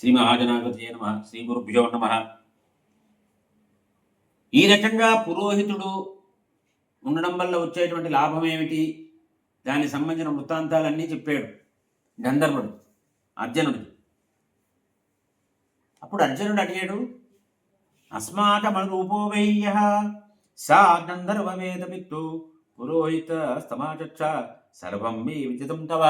శ్రీ మహాజనాగతి నమ శ్రీ గురుభ్యో నమ. ఈ రకంగా పురోహితుడు ఉండడం వల్ల వచ్చేటువంటి లాభం ఏమిటి? దానికి సంబంధించిన వృత్తాంతాలన్నీ చెప్పాడు. గంధర్వుడు అర్జునుడు. అప్పుడు అర్జునుడు అడిగాడు అస్మాకమనురూపోవయ్య సా గంధర్వవేదమిత్తు పురోహిత స్తమాచక్ష సర్వం మీ విజితం తవ.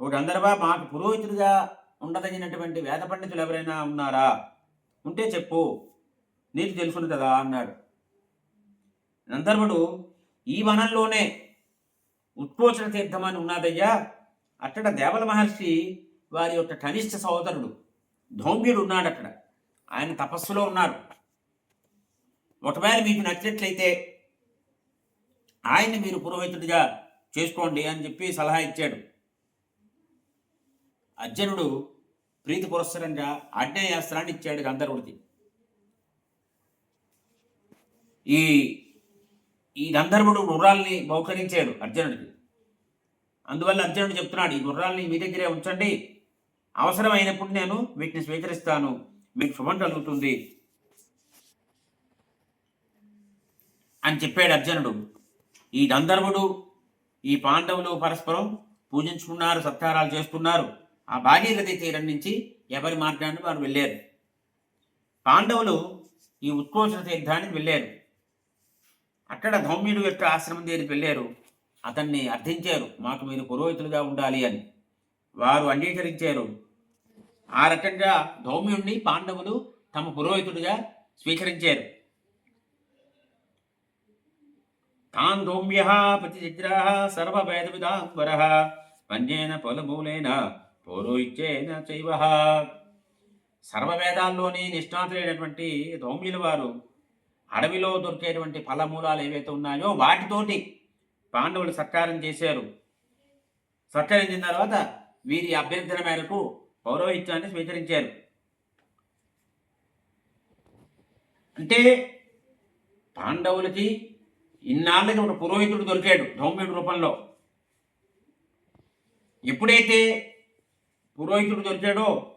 ఓ గంధర్వ మాకు పురోహితుడిగా ఉండదగినటువంటి వేద పండితులు ఎవరైనా ఉన్నారా? ఉంటే చెప్పు. నీకు తెలుసును కదా అన్నాడు. గంధర్వుడు ఈ వనంలోనే ఉత్కోచన తీర్థం అని ఉన్నదయ్యా. అక్కడ దేవల మహర్షి వారి యొక్క కనిష్ట సోదరుడు ధౌమ్యుడు ఉన్నాడు అక్కడ ఆయన తపస్సులో ఉన్నారు. ఒకవేళ మీకు నచ్చినట్లయితే ఆయన్ని మీరు పురోహితుడిగా చేసుకోండి అని చెప్పి సలహా ఇచ్చాడు. అర్జునుడు ప్రీతి పురస్సరంగా ఆజ్ఞాయాస్త్రాన్ని ఇచ్చాడు గంధర్వుడికి. ఈ ఈ గంధర్వుడు గుర్రాల్ని మౌకరించాడు అర్జునుడికి. అందువల్ల అర్జునుడు చెప్తున్నాడు ఈ గుర్రాల్ని మీ దగ్గరే ఉంచండి. అవసరమైనప్పుడు నేను వీటిని స్వీకరిస్తాను. మీకు శుభం కలుగుతుంది. అని చెప్పాడు అర్జునుడు. ఈ గంధర్వుడు ఈ పాండవులు పరస్పరం పూజించుకున్నారు సత్కారాలు చేస్తున్నారు. ఆ భాగీరథి తీరం నుంచి ఎవరి మార్గాన్ని వారు వెళ్ళారు? పాండవులు ఈ ఉత్కోషణ తీర్థానికి వెళ్ళారు. అక్కడ ధౌమ్యుడు యొక్క ఆశ్రమం దగ్గరికి వెళ్ళారు. అతన్ని అర్థించారు మాకు మీరు పురోహితులుగా ఉండాలి అని. వారు అంగీకరించారు. ఆ రకంగా ధౌమ్యుణ్ణి పాండవులు తమ పురోహితుడిగా స్వీకరించారు. తాన్ ధౌమ్య ప్రతిజిగ్రహ సర్వవేద విదాంబర వన్యేన పొలమూలేన పౌరోహిత్యేన చైవ. సర్వవేదాల్లోని నిష్ణాతులైనటువంటి ధౌమ్యుల వారు అడవిలో దొరికేటువంటి ఫలమూలాలు ఏవైతే ఉన్నాయో వాటితోటి పాండవులు సత్కారం చేశారు. సత్కరించిన తర్వాత వీరి అభ్యర్థన మేరకు పౌరోహిత్యాన్ని స్వీకరించారు. అంటే పాండవులకి ఇన్నాళ్ళకి ఒక పురోహితుడు దొరికాడు ధౌమ్యుడి రూపంలో. ఎప్పుడైతే పురోహితుడు దొరికాడో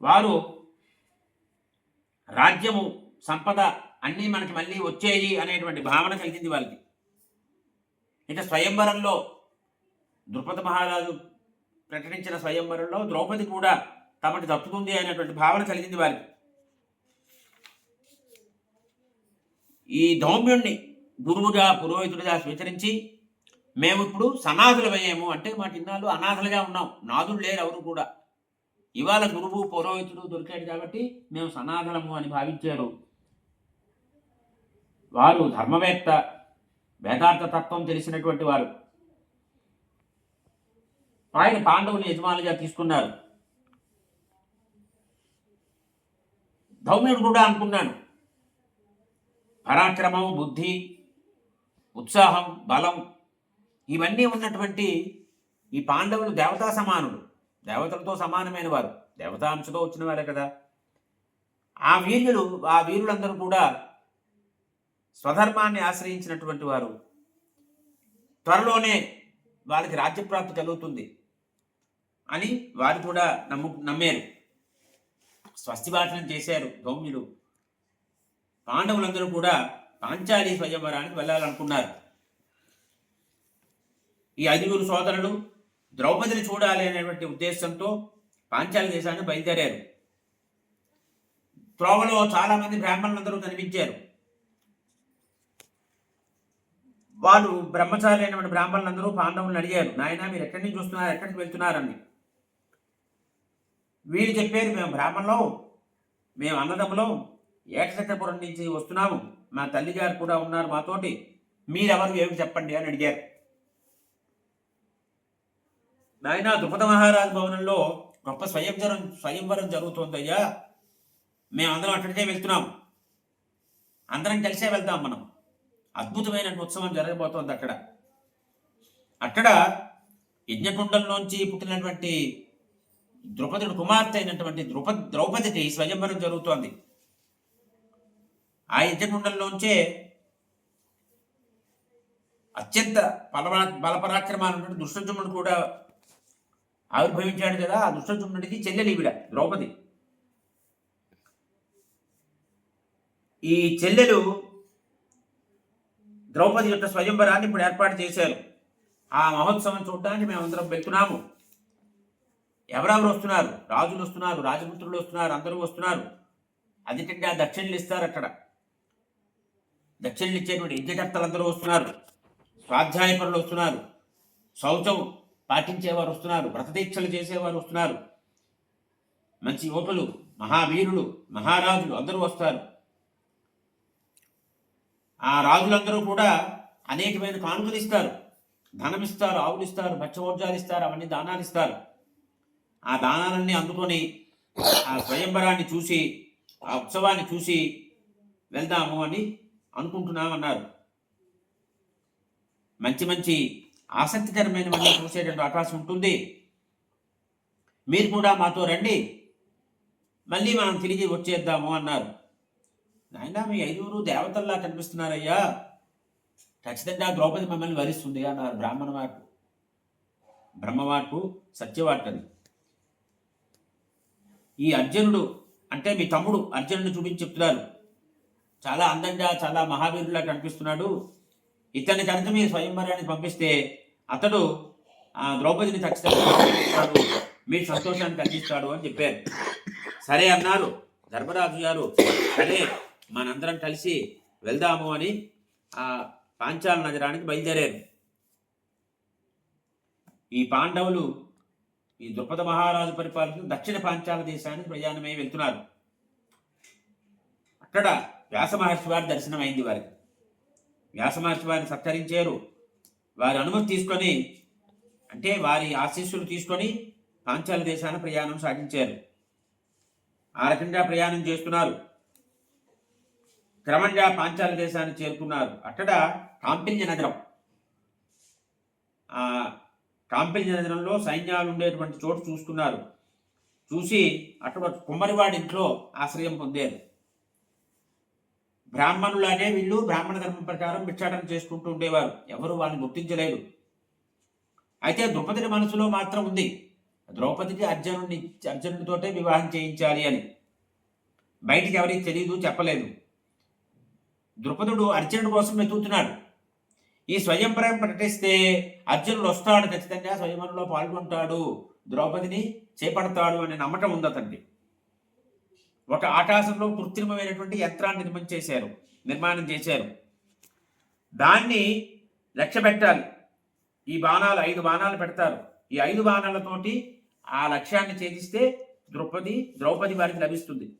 వారు రాజ్యము సంపద అన్నీ మనకి మళ్ళీ వచ్చేయి అనేటువంటి భావన కలిగింది వాళ్ళకి. ఇక స్వయంవరంలో ద్రుపద మహారాజు ప్రకటించిన స్వయంవరంలో ద్రౌపది కూడా తమకి తప్పుతుంది అనేటువంటి భావన కలిగింది వారికి ఈ దౌమ్యుణ్ణి గురువుగా పురోహితుడిగా స్వీకరించి మేము ఇప్పుడు సనాథులమయ్యాము అంటే మా ఇన్నాళ్ళు అనాథలుగా ఉన్నాం. నాదులు లేరు ఎవరు కూడా. ఇవాళ గురువు పురోహితుడు దొరికాడు కాబట్టి మేము సనాథలము అని భావించారు. వారు ధర్మవేత్త వేదార్థ తత్వం తెలిసినటువంటి వారు. ఆయన పాండవుని యజమానులుగా తీసుకున్నారు. ధౌమ్యుడు కూడా అనుకున్నాడు. పరాక్రమం బుద్ధి ఉత్సాహం బలం ఇవన్నీ ఉన్నటువంటి ఈ పాండవులు దేవతా సమానులు. దేవతలతో సమానమైన వారు. దేవతాంశతో వచ్చిన వారే కదా. ఆ వీరులు ఆ వీరులందరూ కూడా స్వధర్మాన్ని ఆశ్రయించినటువంటి వారు. త్వరలోనే వాళ్ళకి రాజ్యప్రాప్తి కలుగుతుంది అని వారు కూడా నమ్ము నమ్మారు. స్వస్తిభాషణం చేశారు గౌమ్యులు పాండవులందరూ కూడా పాంచాలి స్వయంవరానికి వెళ్ళాలనుకున్నారు. ఈ ఐదుగురు సోదరులు ద్రౌపదిని చూడాలి అనేటువంటి ఉద్దేశంతో పాంచాల దేశాన్ని బయలుదేరారు. త్రోవలో చాలామంది బ్రాహ్మణులందరూ కనిపించారు. వాళ్ళు బ్రహ్మచారి అయినటువంటి బ్రాహ్మణులందరూ పాండవులను అడిగారు నాయన మీరు ఎక్కడి నుంచి వస్తున్నారు? ఎక్కడికి వెళ్తున్నారని. వీళ్ళు చెప్పారు మేము బ్రాహ్మణులం. మేము అన్నదమ్ములం. ఏకచక్రపురం నుంచి వస్తున్నాము. మా తల్లిగారు కూడా ఉన్నారు మాతోటి. మీరెవరు ఏమి చెప్పండి? అని అడిగారు. నాయన ద్రుపద మహారాజ్ భవనంలో గొప్ప స్వయంవరం స్వయంవరం జరుగుతోందయ్యా. మేము అందరం అక్కడికే వెళ్తున్నాం. అందరం కలిసే వెళ్తాం మనం. అద్భుతమైన ఉత్సవం జరగబోతోంది అక్కడ. అక్కడ యజ్ఞకుండంలోంచి పుట్టినటువంటి ద్రౌపదుడు కుమార్తె అయినటువంటి ద్రౌప ద్రౌపదికి స్వయంవరం జరుగుతోంది. ఆ యజ్ఞకుండంలోంచే అత్యంత బలపరా బలపరాక్రమాలు దుష్టజముడు కూడా ఆవిర్భవించాడు కదా ఆ దుష్టజుమ్నుడికి చెల్లెలివిడ ద్రౌపది. ఈ చెల్లెలు ద్రౌపది యొక్క స్వయంవరాన్ని ఇప్పుడు ఏర్పాటు చేశారు. ఆ మహోత్సవం చూడడానికి మేము అందరం వెళ్తున్నాము. ఎవరెవరు వస్తున్నారు? రాజులు వస్తున్నారు రాజపుత్రులు వస్తున్నారు అందరూ వస్తున్నారు. అధికంగా దక్షిణలు ఇస్తారు అక్కడ. దక్షిణలు ఇచ్చేటువంటి యజ్ఞకర్తలు అందరూ వస్తున్నారు. స్వాధ్యాయ పనులు వస్తున్నారు. శౌచం పాటించేవారు వస్తున్నారు వ్రతదీక్షలు చేసేవారు వస్తున్నారు. మంచి యువకులు మహావీరులు మహారాజులు అందరూ వస్తారు. ఆ రాజులందరూ కూడా అనేకమైన కానుకలు ఇస్తారు. ధనం ఇస్తారు ఆవులు ఇస్తారు భక్ష్యమోర్జాలు ఇస్తారు అవన్నీ దానాలు ఇస్తారు. ఆ దానాలన్నీ అందుకొని ఆ స్వయంవరాన్ని చూసి ఆ ఉత్సవాన్ని చూసి వెళ్దాము అని అనుకుంటున్నామన్నారు. మంచి మంచి ఆసక్తికరమైనవన్నీ చూసేటువంటి అవకాశం ఉంటుంది. మీరు కూడా మాతో రండి. మళ్ళీ మనం తిరిగి వచ్చేద్దాము అన్నారు. నాయన మీ ఐదుగురు దేవతల్లా కనిపిస్తున్నారయ్యా. ఖచ్చితంగా ద్రౌపది మమ్మల్ని వరిస్తుంది అన్నారు బ్రాహ్మణ వాటు బ్రహ్మవాటు సత్యవార్తని ఈ అర్జునుడు అంటే మీ తమ్ముడు అర్జునుడు చూపించి చెప్తున్నారు. చాలా అందంగా చాలా మహావీరులా కనిపిస్తున్నాడు. ఇతని కనుక మీరు స్వయంవరానికి పంపిస్తే అతడు ఆ ద్రౌపదిని ఖచ్చితంగా మీ మీరు సంతోషాన్ని కలిగిస్తాడు అని చెప్పారు. సరే అన్నారు. ధర్మరాజు గారు సరే మనందరం కలిసి వెళ్దాము అని ఆ పాంచాల నగరానికి బయలుదేరారు. ఈ పాండవులు ఈ ద్రుపద మహారాజు పరిపాలించిన దక్షిణ పాంచాల దేశానికి ప్రయాణమై వెళ్తున్నారు. అక్కడ వ్యాస మహర్షి వారి దర్శనమైంది వారికి. వ్యాస మహర్షి వారిని సత్కరించారు. వారి అనుమతి తీసుకొని అంటే వారి ఆశీస్సులు తీసుకొని పాంచాల దేశాన ప్రయాణం సాగించారు. ఆ రకంగా ప్రయాణం చేస్తున్నారు. క్రమంగా పాంచాల దేశాన్ని చేరుకున్నారు. అక్కడ కాంపిల్య నగరం. ఆ కాంపిల్య నగరంలో సైన్యాలు ఉండేటువంటి చోటు చూస్తున్నారు. చూసి అక్కడ కుమ్మరివాడి ఇంట్లో ఆశ్రయం పొందారు. బ్రాహ్మణులాగే వీళ్ళు బ్రాహ్మణ ధర్మం ప్రకారం భిక్షాటన చేసుకుంటూ ఉండేవారు. ఎవరు వాళ్ళని గుర్తించలేరు అయితే ద్రౌపది మనసులో మాత్రం ఉంది. ద్రౌపదికి అర్జునుడిని అర్జునుడితోటే వివాహం చేయించాలి అని. బయటికి ఎవరికి తెలియదు చెప్పలేదు. ద్రుపదుడు అర్జునుడి కోసం వెతుకుతున్నాడు. ఈ స్వయంవరం ప్రకటిస్తే అర్జునుడు వస్తాడు ఖచ్చితంగా స్వయంవరంలో పాల్గొంటాడు. ద్రౌపదిని చేపడతాడు అనే నమ్మకం ఉంది అతనికి. ఒక ఆకాశంలో కృత్రిమమైనటువంటి యంత్రాన్ని నిర్మాణం చేశారు నిర్మాణం చేశారు. దాన్ని లక్ష్య పెట్టాలి ఈ బాణాలు ఐదు బాణాలు పెడతారు. ఈ ఐదు బాణాలతోటి ఆ లక్ష్యాన్ని ఛేదిస్తే ద్రౌపది ద్రౌపది వారికి లభిస్తుంది.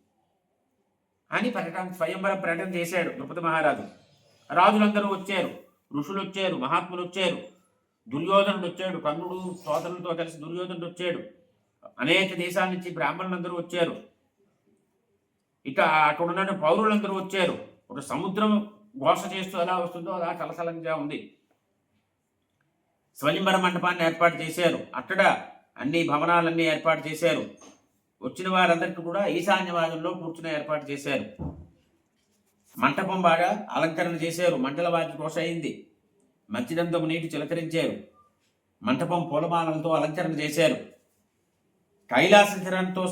అని ప్రకటన స్వయంవరం ప్రకటన చేశాడు ద్రౌపది మహారాజు. రాజులందరూ వచ్చారు. ఋషులు వచ్చారు మహాత్ములు వచ్చారు. దుర్యోధనుడు వచ్చాడు కర్ణుడు సోదరులతో కలిసి దుర్యోధనుడు వచ్చాడు. అనేక దేశాల నుంచి బ్రాహ్మణులందరూ వచ్చారు. ఇక అక్కడ ఉన్న పౌరులందరూ వచ్చారు. ఒక సముద్రం ఘోష చేస్తూ ఎలా వస్తుందో అలా కలసలంగా ఉంది. స్వయంవర మండపాన్ని ఏర్పాటు చేశారు. అక్కడ అన్ని భవనాలన్నీ ఏర్పాటు చేశారు. వచ్చిన వారందరికీ కూడా ఈశాన్యవాదంలో కూర్చుని ఏర్పాటు చేశారు. మంటపం బాగా అలంకరణ చేశారు. మంటల వాటి కోస అయింది. మధ్యదంతము నీటి చిలకరించారు. మంటపం పూలమాలలతో అలంకరణ చేశారు. కైలాస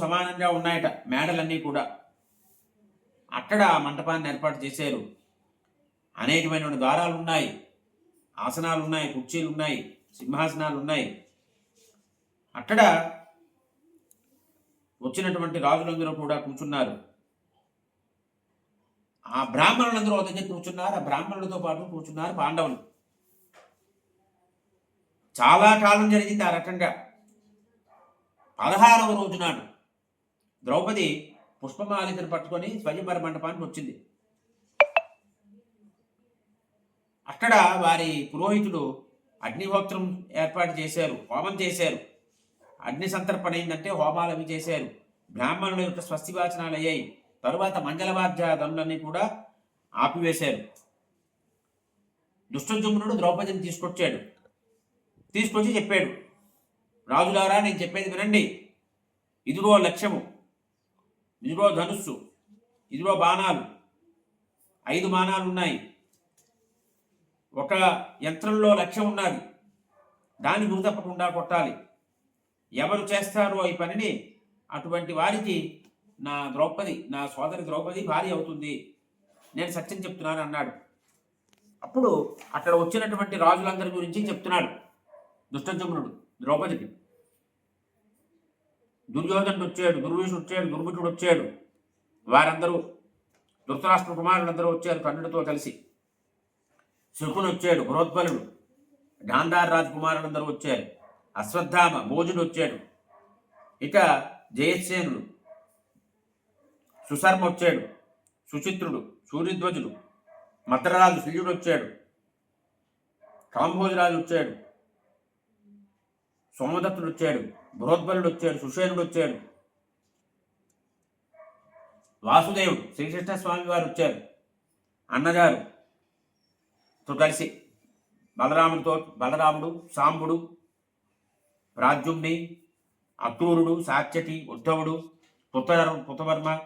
సమానంగా ఉన్నాయట మేడలన్నీ కూడా. అక్కడ మంటపాన్ని ఏర్పాటు చేశారు. అనేకమైన ద్వారాలు ఉన్నాయి. ఆసనాలు ఉన్నాయి కుర్చీలు ఉన్నాయి సింహాసనాలు ఉన్నాయి. అక్కడ వచ్చినటువంటి రాజులందరూ కూడా కూర్చున్నారు. ఆ బ్రాహ్మణులందరూ ఒక దగ్గర కూర్చున్నారు. ఆ బ్రాహ్మణులతో పాటు కూర్చున్నారు పాండవులు. చాలా కాలం జరిగింది ఆ రకంగా. పదహారవ రోజు నాడు ద్రౌపది పుష్పమాలితను పట్టుకొని స్వయంవర మండపానికి వచ్చింది. అక్కడ వారి పురోహితుడు అగ్నిహోత్రం ఏర్పాటు చేశారు హోమం చేశారు. అగ్ని సంతర్పణ అయిందంటే హోమాలు అవి చేశారు. బ్రాహ్మణుల యొక్క స్వస్తివాచనాలు అయ్యాయి. తరువాత మంగళవాద్యాదములన్నీ కూడా ఆపివేశారు. దుష్టజుమ్నుడు ద్రౌపదిని తీసుకొచ్చాడు. తీసుకొచ్చి చెప్పాడు రాజులారా నేను చెప్పేది వినండి. ఇదిగో లక్ష్యము. ఇదిగో ధనుస్సు ఇదిగో బాణాలు. ఐదు బాణాలు ఉన్నాయి. ఒక యంత్రంలో లక్ష్యం ఉన్నది. దాన్ని గురితప్పకుండా కొట్టాలి. ఎవరు చేస్తారో ఈ పనిని అటువంటి వారికి నా ద్రౌపది నా సోదరి ద్రౌపది భార్య అవుతుంది. నేను సత్యం చెప్తున్నాను అన్నాడు. అప్పుడు అక్కడ వచ్చినటువంటి రాజులందరి గురించి చెప్తున్నాడు. దుష్టజమునుడు ద్రౌపదికి. దుర్యోధనుడు వచ్చాడు దుర్విషుడు వచ్చాడు దుర్ముఖుడు వచ్చాడు. వారందరూ ధృతరాష్ట్ర కుమారులందరూ వచ్చారు కర్ణుడితో కలిసి. శుకుడు వచ్చాడు బృహోత్పలుడు గాంధార్ రాజకుమారులందరూ వచ్చారు. అశ్వత్థామ భోజుడు వచ్చాడు. ఇక జయసేనుడు సుశర్మ వచ్చాడు సుచిత్రుడు సూర్యధ్వజుడు మద్రరాజు శల్యుడు వచ్చాడు. కాంభోజరాజు వచ్చాడు. సోమదత్తుడు వచ్చాడు. బృహద్బలుడు వచ్చాడు సుషేనుడు వచ్చాడు. వాసుదేవుడు శ్రీకృష్ణ స్వామి వారు వచ్చారు. అన్నగారు కలిసి బలరాముడితో బలరాముడు సాంబుడు రాజ్యుణ్ణి అక్రూరుడు సాత్యటి ఉద్ధవుడు పుత్తర పుత్తవర్మ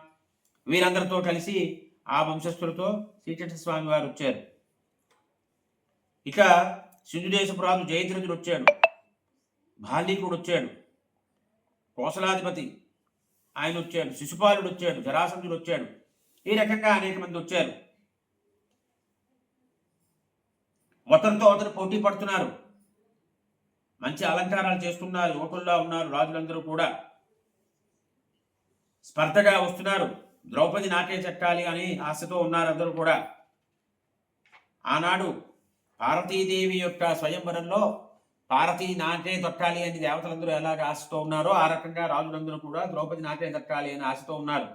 వీరందరితో కలిసి ఆ వంశస్థులతో శ్రీకృష్ణ స్వామి వారు వచ్చారు. ఇక సింధుదేశపురాజు జయద్రథుడు వచ్చాడు. బాలీకుడు వచ్చాడు. కోసలాధిపతి. ఆయన వచ్చాడు శిశుపాలుడు వచ్చాడు జరాసంధుడు వచ్చాడు ఈ రకంగా అనేక మంది వచ్చారు. ఒకరితో ఒకరు పోటీ పడుతున్నారు. మంచి అలంకారాలు చేస్తున్నారు యువకుల్లా ఉన్నారు రాజులందరూ కూడా. స్పర్ధగా వస్తున్నారు. ద్రౌపది నాకే చెక్కాలి అని ఆశతో ఉన్నారు అందరూ కూడా. ఆనాడు పార్వతీదేవి యొక్క స్వయంవరంలో పార్వతి నాటే తొట్టాలి అని దేవతలందరూ ఎలాగ ఆశతో ఉన్నారో ఆ రకంగా రాజులందరూ కూడా ద్రౌపది నాటే తొట్టాలి అని ఆశతో ఉన్నారు.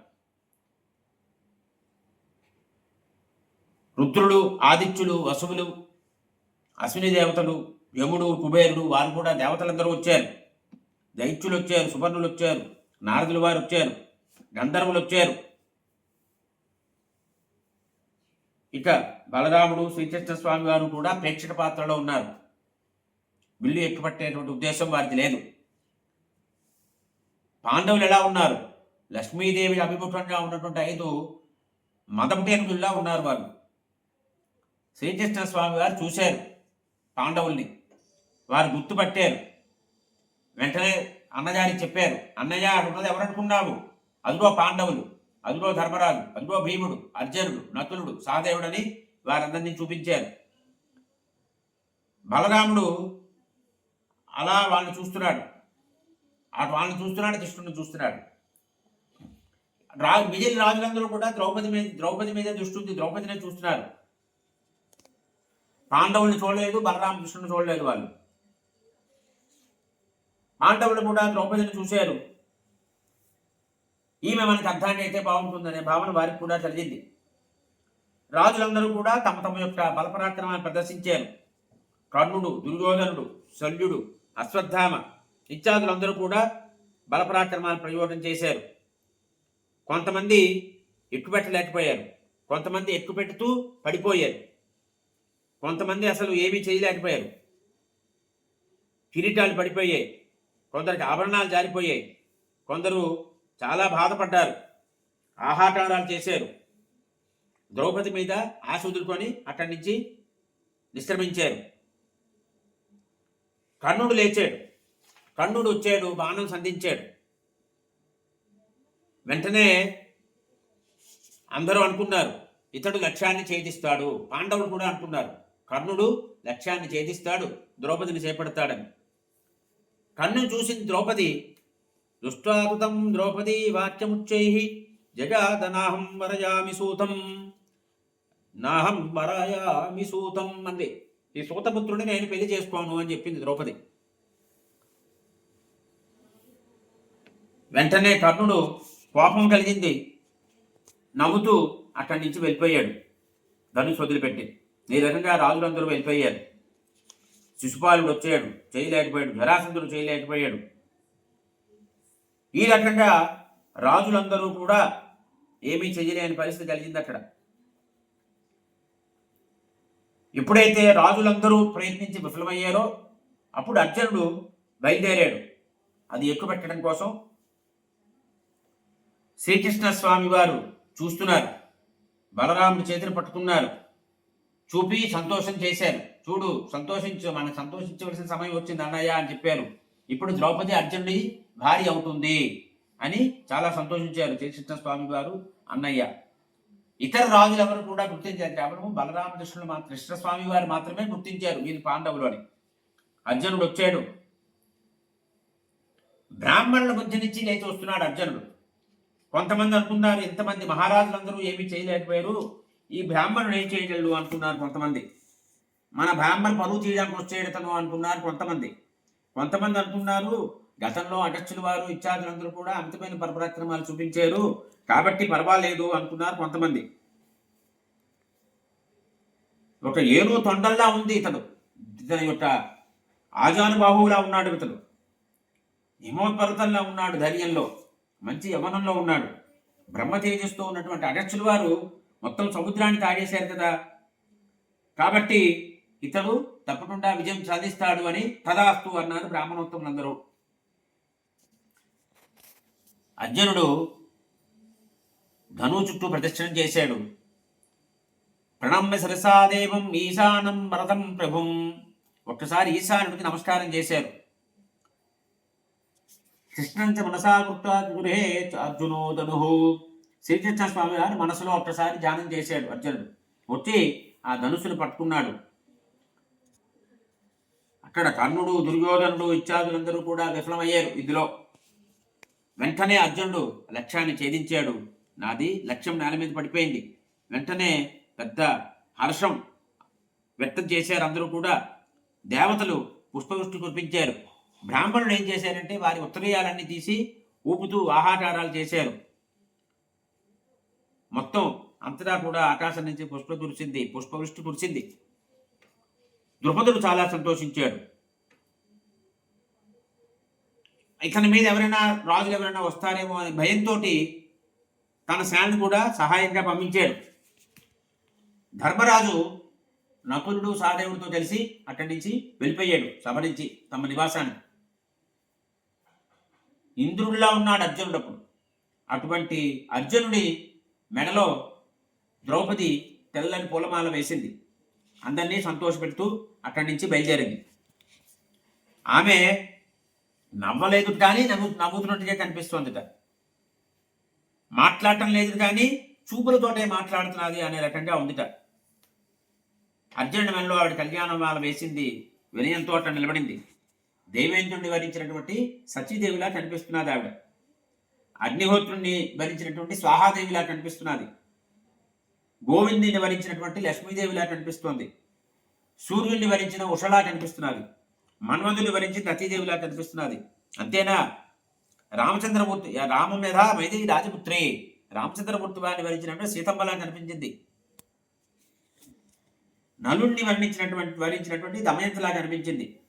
రుద్రుడు ఆదిత్యులు వసువులు అశ్విని దేవతలు యముడు కుబేరుడు వారు కూడా దేవతలందరూ వచ్చారు. దైత్యులు వచ్చారు సువర్ణులు వచ్చారు నారదులు వారు వచ్చారు గంధర్వులు వచ్చారు. ఇక బలరాముడు శ్రీకృష్ణ స్వామి వారు కూడా ప్రేక్షక పాత్రలో ఉన్నారు. బిల్లు ఎక్కుపట్టేటువంటి ఉద్దేశం వారికి లేదు. పాండవులు ఎలా ఉన్నారు? లక్ష్మీదేవి అభిముఖంగా ఉన్నటువంటి ఐదు మదపటేనుగుల్లా ఉన్నారు వారు శ్రీకృష్ణ స్వామి వారు చూశారు పాండవుల్ని. వారు గుర్తుపట్టారు. వెంటనే అన్నగారికి చెప్పారు అన్నయ్య అడుగున్నది ఎవరనుకున్నావు? అదిగో పాండవులు అదిగో ధర్మరాజు అదిగో భీముడు అర్జునుడు నకులుడు సహదేవుడని వారందరినీ చూపించారు. బలరాముడు అలా వాళ్ళని చూస్తున్నాడు. అటు వాళ్ళని చూస్తున్నాడు కృష్ణుడిని చూస్తున్నాడు. రా మిగిలిన రాజులందరూ కూడా ద్రౌపది మీద ద్రౌపది మీద దృష్టి ఉంది. ద్రౌపదినే చూస్తున్నారు. పాండవుల్ని చూడలేదు బలరామకృష్ణుని చూడలేదు వాళ్ళు. పాండవులు కూడా ద్రౌపదిని చూశారు. ఈమె మనకి అర్థాన్ని అయితే బాగుంటుందనే భావన వారికి కూడా కలిగింది. రాజులందరూ కూడా తమ తమ యొక్క బలపరాక్రమాన్ని ప్రదర్శించారు. కర్ణుడు దుర్యోధనుడు శల్యుడు అశ్వత్థామ ఇత్యాదులందరూ కూడా బలపరాక్రమాలు ప్రయోగం చేశారు. కొంతమంది ఎక్కుపెట్టలేకపోయారు కొంతమంది ఎక్కుపెట్టుతూ పడిపోయారు. కొంతమంది అసలు ఏమీ చేయలేకపోయారు. కిరీటాలు పడిపోయాయి. కొందరికి ఆభరణాలు జారిపోయాయి. కొందరు చాలా బాధపడ్డారు. ఆహాకారాలు చేశారు. ద్రౌపది మీద ఆశ వదులుకొని అక్కడి నుంచి నిష్క్రమించారు కర్ణుడు లేచాడు. కర్ణుడు వచ్చాడు బాణం సంధించాడు. వెంటనే అందరూ అనుకున్నారు ఇతడు లక్ష్యాన్ని ఛేదిస్తాడు. పాండవులు కూడా అనుకున్నారు కర్ణుడు లక్ష్యాన్ని ఛేదిస్తాడు ద్రౌపదిని చేపడతాడని. కర్ణుని చూసిన ద్రౌపది దుష్టాకృతం ద్రౌపది వాక్యముచ్చై జగాదనాహం వరయామి సూతం నాహం వరయామి సూతం అంది. ఈ సూతపుత్రుడిని నేను పెళ్ళి చేసుకోను అని చెప్పింది ద్రౌపది. వెంటనే కర్ణుడు కోపం కలిగింది. నవ్వుతూ అక్కడి నుంచి వెళ్ళిపోయాడు. ధనుష్ వదిలిపెట్టి. ఈ రకంగా రాజులందరూ వెళ్ళిపోయారు. శిశుపాలుడు వచ్చాడు. చేయలేకపోయాడు. జరాసంధుడు చేయలేకపోయాడు. ఈ రకంగా రాజులందరూ కూడా ఏమీ చేయలేని పరిస్థితి కలిగింది అక్కడ. ఎప్పుడైతే రాజులందరూ ప్రయత్నించి విఫలమయ్యారో అప్పుడు అర్జునుడు బయలుదేరాడు. అది ఎక్కుపెట్టడం కోసం శ్రీకృష్ణ స్వామి వారు చూస్తున్నారు. బలరాముడి చేతిని పట్టుకున్నారు. చూపి సంతోషం చేశారు. చూడు సంతోషించు మనకు సంతోషించవలసిన సమయం వచ్చింది అన్నయ్య అని చెప్పారు. ఇప్పుడు ద్రౌపది అర్జునుడి భార్య అవుతుంది అని చాలా సంతోషించారు శ్రీకృష్ణ స్వామి వారు అన్నయ్య. ఇతర రాజులు ఎవరు కూడా గుర్తించారు? కేవలం బలరామకృష్ణుడు మా కృష్ణస్వామి వారు మాత్రమే గుర్తించారు వీళ్ళు పాండవులు అని. అర్జునుడు వచ్చాడు. బ్రాహ్మణుల బుద్ధి నుంచి లేచి వస్తున్నాడు అర్జునుడు. కొంతమంది అనుకున్నారు ఇంతమంది మహారాజులందరూ ఏమీ చేయలేకపోయారు. ఈ బ్రాహ్మణుడు ఏం చేయగలడు అనుకున్నారు కొంతమంది. మన బ్రాహ్మణ పరువు తీయడానికి వచ్చేయడతను అనుకున్నారు కొంతమంది. కొంతమంది అనుకున్నారు గతంలో అటచ్చుల వారు ఇత్యాదులందరూ కూడా అమితమైన పరపరాక్రమాలు చూపించారు. కాబట్టి పర్వాలేదు అనుకున్నారు కొంతమంది. ఒక ఏను తొండల్లా ఉంది ఇతడు. ఇతని యొక్క ఆజానుబాహువులా ఉన్నాడు ఇతడు. హిమోత్పర్వతంలో ఉన్నాడు ధైర్యంలో. మంచి యవనంలో ఉన్నాడు. బ్రహ్మ తేజస్తో ఉన్నటువంటి అగస్త్యుల వారు మొత్తం సముద్రాన్ని తాగేశారు కదా. కాబట్టి ఇతడు తప్పకుండా విజయం సాధిస్తాడు అని తదాస్తు అన్నారు బ్రాహ్మణోత్తములందరూ. అర్జునుడు ధను చుట్టూ ప్రదక్షిణం చేశాడు. ప్రణమ్య సరసాదేవం ఈశానం వరదం ప్రభుం. ఒక్కసారి ఈశానుడికి నమస్కారం చేశారు. కృష్ణంచ మనసా గుప్తా గృహే అర్జునో ధను. శ్రీకృష్ణ స్వామి గారు మనసులో ఒక్కసారి ధ్యానం చేశాడు అర్జునుడు. వచ్చి ఆ ధనుసును పట్టుకున్నాడు. అక్కడ కర్ణుడు దుర్యోధనుడు ఇత్యాదులందరూ కూడా విఫలమయ్యారు. ఇందులో వెంటనే అర్జునుడు లక్ష్యాన్ని ఛేదించాడు. నాది లక్ష్యం నేల మీద పడిపోయింది. వెంటనే పెద్ద హర్షం వ్యక్తం చేశారు అందరూ కూడా. దేవతలు పుష్పవృష్టి కురిపించారు. బ్రాహ్మణులు ఏం చేశారంటే వారి ఉత్తరీయాలన్నీ తీసి ఊపుతూ ఆహాకారాలు చేశారు. మొత్తం అంతటా కూడా ఆకాశం నుంచి పుష్ప కురిసింది పుష్పవృష్టి కురిసింది. ద్రుపదుడు చాలా సంతోషించాడు. ఇతని మీద ఎవరైనా రాజులు ఎవరైనా వస్తారేమో అనే భయంతో తన సేనను కూడా సహాయంగా పంపించాడు ధర్మరాజు నకులుడు సహదేవుడితో కలిసి అక్కడి నుంచి వెళ్ళిపోయాడు సభ నుంచి తమ నివాసానికి. ఇంద్రుడిలా ఉన్నాడు అర్జునుడు అప్పుడు. అటువంటి అర్జునుడి మెడలో ద్రౌపది తెల్లని పూలమాల వేసింది. అందరినీ సంతోషపెడుతూ అక్కడి నుంచి బయలుదేరింది. ఆమె నవ్వలేదు కానీ నవ్వు నవ్వుతున్నట్టుగా కదా మాట్లాడటం లేదు కానీ చూపులతోటే మాట్లాడుతున్నది అనే రకంగా ఉందిట. అర్జునుడి మెడలో ఆవిడ కళ్యాణం వాళ్ళ వేసింది వినయంతో అట్లా నిలబడింది. దేవేంద్రుడిని వరించినటువంటి సతీదేవిలా కనిపిస్తున్నది ఆవిడ. అగ్నిహోత్రుణ్ణి వరించినటువంటి స్వాహాదేవిలా కనిపిస్తున్నది. గోవిందుని వరించినటువంటి లక్ష్మీదేవిలా కనిపిస్తోంది. సూర్యుడిని వరించిన ఉషలా కనిపిస్తున్నది. మన్వంతుని వరించి రతీదేవిలా కనిపిస్తున్నది. అంతేనా? రామచంద్రమూర్తి రామ మీద మైదేవి రాజపుత్రి. రామచంద్రమూర్తి వారిని వరించినటువంటి సీతమ్మలా కనిపించింది. నలుణ్ణి వర్ణించినటువంటి వరించినటువంటి దమయంతిలా కనిపించింది.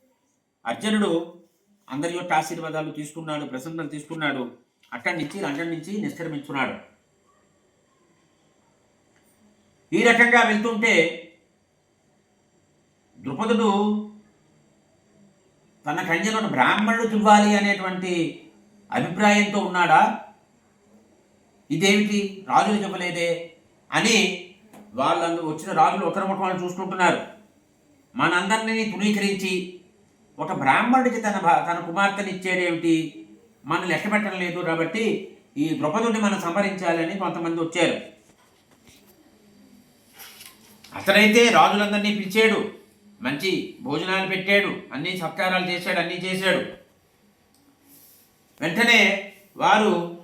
అర్జునుడు అందరి యొక్క ఆశీర్వాదాలు తీసుకున్నాడు ప్రసన్నలు తీసుకున్నాడు. అక్కడి నుంచి లండన్ నుంచి నిష్క్రమించుకున్నాడు. ఈ రకంగా వెళ్తుంటే ద్రుపదుడు తన కన్యలను బ్రాహ్మణుడు ఇవ్వాలి అనేటువంటి అభిప్రాయంతో ఉన్నాడా? ఇదేమిటి? రాజులు చెప్పలేదే? అని వాళ్ళందరూ వచ్చిన రాజులు ఒకరి ముఖం వాళ్ళు చూసుకుంటున్నారు. మనందరినీ తుణీకరించి ఒక బ్రాహ్మణుడికి తన భా- తన కుమార్తెని ఇచ్చేదేమిటి? మనం లెక్క పెట్టడం లేదు కాబట్టి ఈ ద్రౌపదుడిని మనం సంహరించాలని కొంతమంది వచ్చారు. అతనైతే రాజులందరినీ పిలిచాడు. మంచి భోజనాలు పెట్టాడు. అన్ని సత్కారాలు చేశాడు. అన్నీ చేశాడు. వెంటనే వారు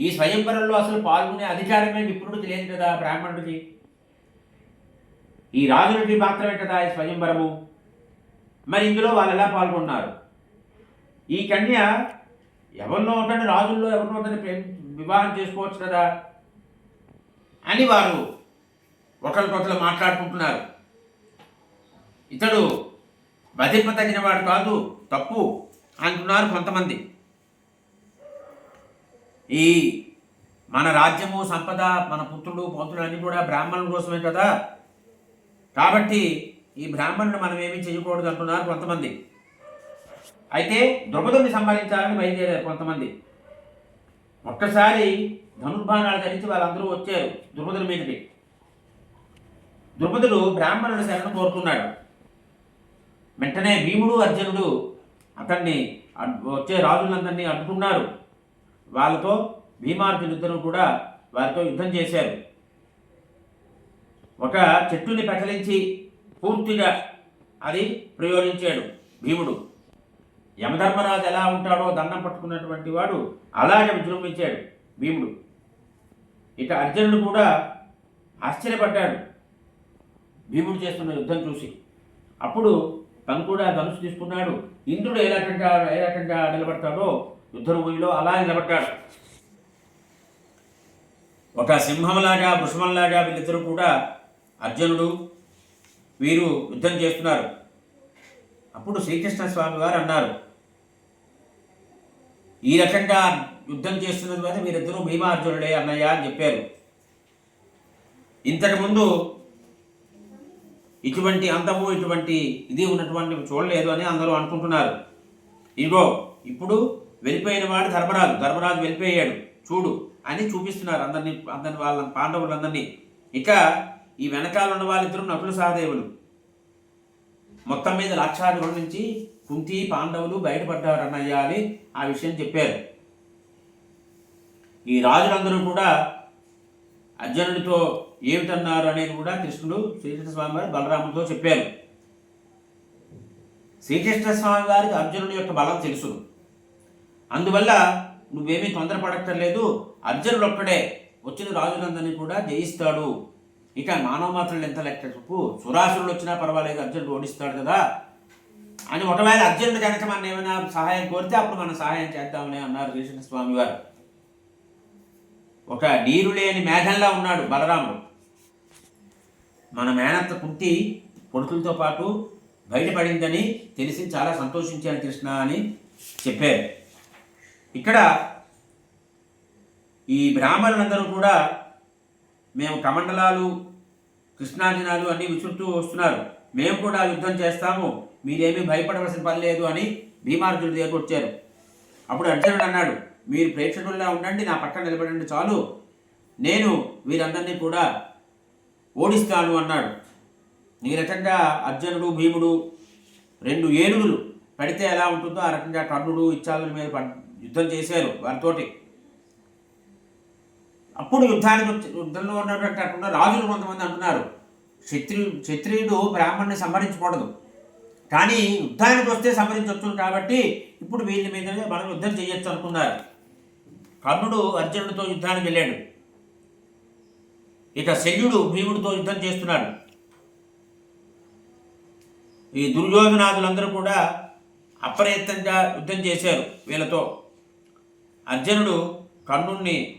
ఈ స్వయంవరంలో అసలు పాల్గొనే అధికారమే విప్రుడికి లేదు కదా బ్రాహ్మణుడికి. ఈ రాజులకి మాత్రమే కదా ఈ స్వయంవరము. మరి ఇందులో వాళ్ళు ఎలా పాల్గొన్నారు? ఈ కన్య ఎవరినో ఒకటి రాజుల్లో ఎవరినో ఒకటి ప్రేమ వివాహం చేసుకోవచ్చు కదా అని వారు ఒకరికొకరు మాట్లాడుకుంటున్నారు. ఇతడు బతింప తగిన వాడు కాదు తప్పు అంటున్నారు కొంతమంది. ఈ మన రాజ్యము సంపద మన పుత్రుడు పౌత్రుడు అన్నీ కూడా బ్రాహ్మణుల కోసమే కదా? కాబట్టి ఈ బ్రాహ్మణుడు మనం ఏమీ చేయకూడదు అంటున్నారు కొంతమంది. అయితే ద్రౌపదుని సంహరించాలని బయలుదేరారు కొంతమంది. ఒక్కసారి ధనుర్బాణాలు ధరించి వాళ్ళందరూ వచ్చారు ద్రుపదుడి మీదకి. ద్రుపదుడు బ్రాహ్మణుడి శరణం కోరుతున్నాడు వెంటనే భీముడు అర్జునుడు అతన్ని వచ్చే రాజులందరినీ అడ్డుకున్నారు. వాళ్ళతో భీమార్జునిద్దరూ కూడా వారితో యుద్ధం చేశారు. ఒక చెట్టుని పెకలించి పూర్తిగా అది ప్రయోగించాడు భీముడు. యమధర్మరాజు ఎలా ఉంటాడో దండం పట్టుకున్నటువంటి వాడు అలాగే విజృంభించాడు భీముడు. ఇక అర్జునుడు కూడా ఆశ్చర్యపడ్డాడు. భీముడు చేస్తున్న యుద్ధం చూసి. అప్పుడు తను కూడా ధనుసు తీసుకున్నాడు. ఇంద్రుడు ఏ రకంగా ఏ రకంగా నిలబడతాడో యుద్ధ భూమిలో అలా నిలబడ్డాడు. ఒక సింహంలాగా వృషభంలాగా వీళ్ళిద్దరూ కూడా అర్జునుడు వీరు యుద్ధం చేస్తున్నారు. అప్పుడు శ్రీకృష్ణ స్వామి వారు అన్నారు ఈ రకంగా యుద్ధం చేస్తున్న మీద వీరిద్దరూ భీమార్జునుడే అన్నయ్య అని చెప్పారు. ఇంతకుముందు ఇటువంటి అంతము ఇటువంటి ఇది ఉన్నటువంటి చూడలేదు అని అందరూ అనుకుంటున్నారు. ఇగో ఇప్పుడు వెళ్ళిపోయిన వాడు ధర్మరాజు. ధర్మరాజు వెళ్ళిపోయాడు. చూడు అని చూపిస్తున్నారు అందరినీ అందరిని వాళ్ళ పాండవులందరినీ. ఇక ఈ వెనకాల ఉన్న వాళ్ళిద్దరూ నకుల సహదేవులు. మొత్తం మీద లక్షాధిపతి నుంచి కుంతి పాండవులు బయటపడ్డారు అన్నయ్య అని ఆ విషయం చెప్పారు. ఈ రాజులందరూ కూడా అర్జునుడితో ఏమిటన్నారు అనేది కూడా కృష్ణుడు శ్రీకృష్ణ స్వామి వారు బలరాముడితో చెప్పారు. శ్రీకృష్ణ స్వామి వారికి అర్జునుడి యొక్క బలం తెలుసు. అందువల్ల నువ్వేమీ తొందరపడక్కర్లేదు. అర్జునుడు ఒక్కడే. వచ్చిన రాజులందరినీ కూడా జయిస్తాడు. ఇక మానవ మాత్రలు ఎంత లెక్క చెప్పు? సురాసురుడు వచ్చినా పర్వాలేదు అర్జునుడు ఓడిస్తాడు కదా. అని ఒకవేళ అర్జునుడు కనుక మనం ఏమైనా సహాయం కోరితే అప్పుడు మనం సహాయం చేద్దామని అన్నారు శ్రీకృష్ణ స్వామి వారు ఒక నీరు లేని మేఘంలా ఉన్నాడు బలరాముడు. మన మేనత్త కుంతి కొడుకులతో పాటు బయటపడిందని తెలిసి చాలా సంతోషించాను కృష్ణ అని చెప్పారు. ఇక్కడ ఈ బ్రాహ్మణులందరూ కూడా మేము కమండలాలు కృష్ణార్జునాలు అన్నీ విసురుతూ వస్తున్నారు. మేము కూడా యుద్ధం చేస్తాము. మీరేమీ భయపడవలసిన పని లేదు అని భీమార్జునుడి దగ్గరకు వచ్చారు అప్పుడు అర్జునుడు అన్నాడు మీరు ప్రేక్షకుల్లా ఉండండి నా పక్కన నిలబడండి చాలు. నేను వీరందరినీ కూడా ఓడిస్తాను అన్నాడు. ఈ రకంగా అర్జునుడు భీముడు రెండు ఏనుగులు పడితే ఎలా ఉంటుందో ఆ రకంగా కర్ణుడు ఇచ్చాల మీద యుద్ధం చేశారు వారితోటి. అప్పుడు యుద్ధానికి వచ్చి- యుద్ధంలో ఉన్నటువంటి రాజులు కొంతమంది అంటున్నారు. క్షత్రియు క్షత్రియుడు బ్రాహ్మణ్ణి సంహరించకూడదు. కానీ యుద్ధానికి వస్తే సంహరించవచ్చు కాబట్టి ఇప్పుడు వీళ్ళ మీదనే మనం యుద్ధం చేయొచ్చు అనుకున్నారు. కర్ణుడు అర్జునుడితో యుద్ధానికి వెళ్ళాడు. ఇక శల్యుడు భీముడితో యుద్ధం చేస్తున్నాడు. ఈ దుర్యోధనాదులందరూ కూడా అప్రయత్నంగా యుద్ధం చేశారు వీళ్ళతో. అర్జునుడు కర్ణుణ్ణి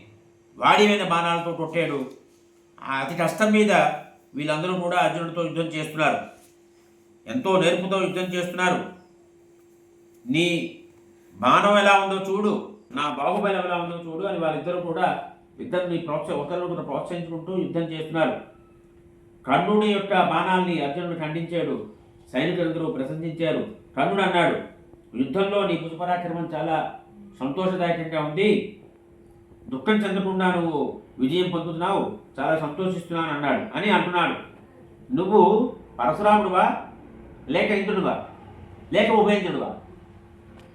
వాడివైన బాణాలతో కొట్టాడు. ఆ అతి కష్టం మీద వీళ్ళందరూ కూడా అర్జునుడితో యుద్ధం చేస్తున్నారు. ఎంతో నేర్పుతో యుద్ధం చేస్తున్నారు. నీ బాణం ఎలా ఉందో చూడు నా బాహుబలం ఎలా ఉందో చూడు అని వాళ్ళిద్దరూ కూడా ఇద్దరిని ప్రోత్సహ ఒకరినొకరు ప్రోత్సహించుకుంటూ యుద్ధం చేస్తున్నారు. కర్ణుడి యొక్క బాణాల్ని అర్జునుడు ఖండించాడు. సైనికులందరూ ప్రశంసించారు. కర్ణుడు అన్నాడు యుద్ధంలో నీ పుష్పరాక్రమం చాలా సంతోషదాయకంగా ఉంది దుఃఖం చెందకుండా నువ్వు విజయం పొందుతున్నావు. చాలా సంతోషిస్తున్నాను అన్నాడు. అని అంటున్నాడు. నువ్వు పరశురాముడువా? లేక ఇంద్రుడువా? లేక ఉపేంద్రుడువా?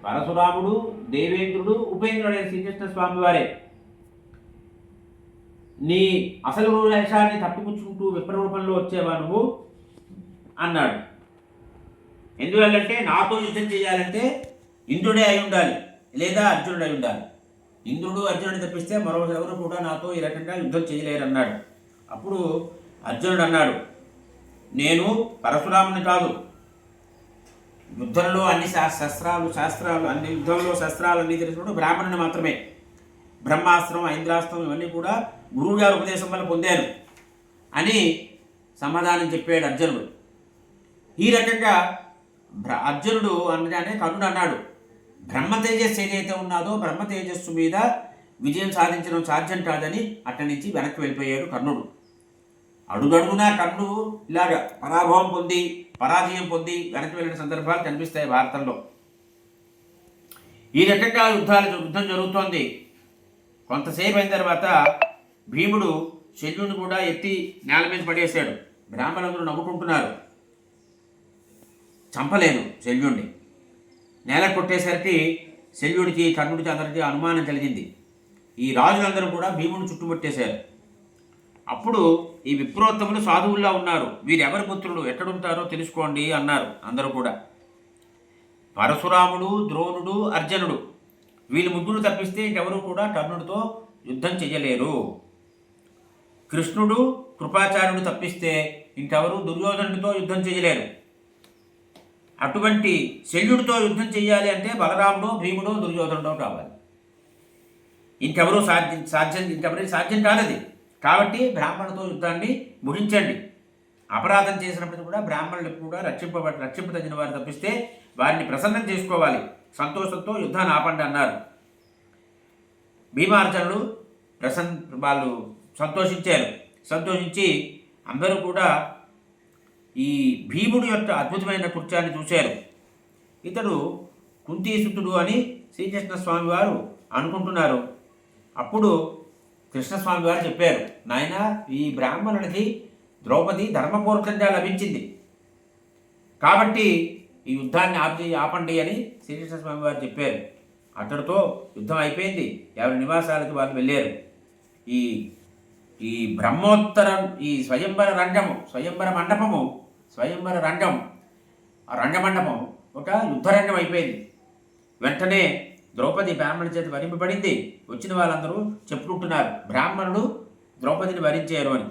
పరశురాముడు దేవేంద్రుడు ఉపేంద్రుడు అనే శ్రీకృష్ణ స్వామి వారే. నీ అసలు వేషాన్ని తప్పిపుచ్చుకుంటూ విప్రరూపంలో వచ్చేవా నువ్వు? అన్నాడు. ఎందువల్లంటే నాతో యుద్ధం చేయాలంటే ఇంద్రుడే అయి ఉండాలి. లేదా అర్జునుడై ఉండాలి. ఇంద్రుడు అర్జునుడిని తప్పిస్తే మరో ఎవరు కూడా నాతో ఈ రకంగా యుద్ధం చేయలేరు అన్నాడు అప్పుడు అర్జునుడు అన్నాడు నేను పరశురాముని కాదు. యుద్ధంలో అన్ని శా- శస్త్రాలు శాస్త్రాలు అన్ని యుద్ధంలో శస్త్రాలు అన్ని తెలిసినప్పుడు బ్రాహ్మణుని మాత్రమే. బ్రహ్మాస్త్రం ఐంద్రాస్త్రం ఇవన్నీ కూడా గురువు గారి ఉపదేశం వల్ల పొందాను అని సమాధానం చెప్పాడు అర్జునుడు. ఈ రకంగా బ్ర- అర్జునుడు అనగానే కర్ణుడు అన్నాడు బ్రహ్మ తేజస్సు ఏదైతే ఉన్నదో బ్రహ్మ తేజస్సు మీద విజయం సాధించడం సాధ్యం కాదని అక్కడి నుంచి వెనక్కి వెళ్ళిపోయాడు కర్ణుడు. అడుగడుగునా కర్ణుడు ఇలాగ పరాభవం పొంది పరాజయం పొంది వెనక్కి వెళ్ళిన సందర్భాలు కనిపిస్తాయి భారతంలో ఈ రకంగా యుద్ధాలు యుద్ధం జరుగుతోంది. కొంతసేపు అయిన తర్వాత భీముడు శల్యుని కూడా ఎత్తి నేల మీద పడేశాడు. బ్రాహ్మణులు నవ్వుకుంటున్నారు. చంపలేను శల్యుణ్ణి. నేల కొట్టేసరికి శల్యుడికి కర్ణుడికి అందరికీ అనుమానం కలిగింది. ఈ రాజులందరూ కూడా భీముని చుట్టుముట్టేశారు. అప్పుడు ఈ విప్రోత్తములు సాధువుల్లా ఉన్నారు. వీరెవరి పుత్రులు? ఎక్కడుంటారో తెలుసుకోండి అన్నారు అందరూ కూడా. పరశురాముడు ద్రోణుడు అర్జునుడు. వీళ్ళు ముగ్గురు తప్పిస్తే ఇంకెవరూ కూడా కర్ణుడితో యుద్ధం చెయ్యలేరు. కృష్ణుడు కృపాచార్యుడు తప్పిస్తే ఇంకెవరు దుర్యోధనుడితో యుద్ధం చేయలేరు అటువంటి శల్యుడితో యుద్ధం చేయాలి అంటే బలరాముడో భీముడు దుర్యోధనుడు కావాలి. ఇంకెవరూ సాధ్యం సాధ్యం ఇంకెవరికి సాధ్యం కాదది కాబట్టి బ్రాహ్మణుతో యుద్ధాన్ని ముగించండి. అపరాధం చేసినప్పుడు కూడా బ్రాహ్మణులు కూడా రక్షింపబడి రక్షింపదగిన వారు తప్పిస్తే వారిని ప్రసన్నం చేసుకోవాలి. సంతోషంతో యుద్ధాన్ని ఆపండి అన్నారు. భీమార్జనులు ప్రసన్ వాళ్ళు సంతోషించారు. సంతోషించి అందరూ కూడా ఈ భీముడు యొక్క అద్భుతమైన కృత్యాన్ని చూశారు. ఇతడు కుంతీసుతుడు అని శ్రీకృష్ణ స్వామి వారు అనుకుంటున్నారు. అప్పుడు కృష్ణస్వామి వారు చెప్పారు నాయన ఈ బ్రాహ్మణుడికి ద్రౌపది ధర్మపూర్వకంగా లభించింది. కాబట్టి ఈ యుద్ధాన్ని ఆపి ఆపండి అని శ్రీకృష్ణ స్వామి వారు చెప్పారు. అతడితో యుద్ధం అయిపోయింది. ఎవరి నివాసాలకు వాళ్ళు వెళ్ళారు. ఈ ఈ బ్రహ్మోత్తరం ఈ స్వయంవర రంగము స్వయంవర మండపము స్వయంవర రంగం. ఆ రంగమండపం ఒక యుద్ధరంగం అయిపోయింది. వెంటనే ద్రౌపది బ్రాహ్మణి చేత వరింపబడింది. వచ్చిన వాళ్ళందరూ చెప్పుకుంటున్నారు బ్రాహ్మణుడు ద్రౌపదిని వరించారు అని.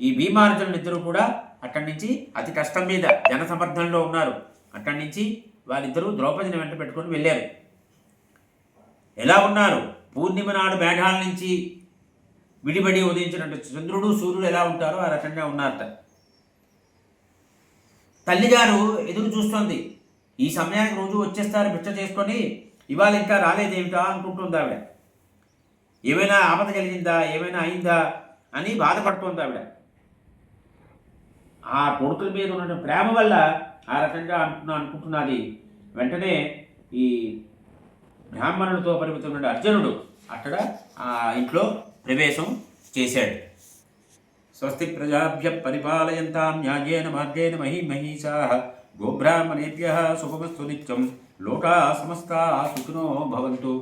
ఈ భీమార్జునులిద్దరూ కూడా అక్కడి నుంచి అతి కష్టం మీద జనసమర్థంలో ఉన్నారు. అక్కడి నుంచి వాళ్ళిద్దరూ ద్రౌపదిని వెంట పెట్టుకొని వెళ్ళారు. ఎలా ఉన్నారు? పూర్ణిమ నాడు మేఘాల నుంచి విడిబడి ఉదయించినట్టు చంద్రుడు సూర్యుడు ఎలా ఉంటారో ఆ రకంగా ఉన్నారట. తల్లిగారు ఎదురు చూస్తోంది. ఈ సమయానికి రోజు వచ్చేస్తారు భిక్ష చేసుకొని ఇవాళ ఇంకా రాలేదేమిటా అనుకుంటుంది ఆవిడ. ఏమైనా ఆపద కలిగిందా ఏమైనా అయిందా అని బాధపడుతోంది ఆవిడ. ఆ కొడుకుల మీద ఉన్న ప్రేమ వల్ల ఆ రకంగా అంటున్నా అనుకుంటున్నది. వెంటనే ఈ బ్రాహ్మణులతో పరిమితమైన అర్జునుడు అక్కడ ఆ ఇంట్లో ప్రవేశం చేశాడు. स्वस्ति प्रजाभ्य परिपालयन्तां न्यायेन मार्गेण मही महिषाः गोब्राह्मणेभ्यः सुखमस्तु नित्यं। लोकाः समस्ताः सुखिनो भवन्तु।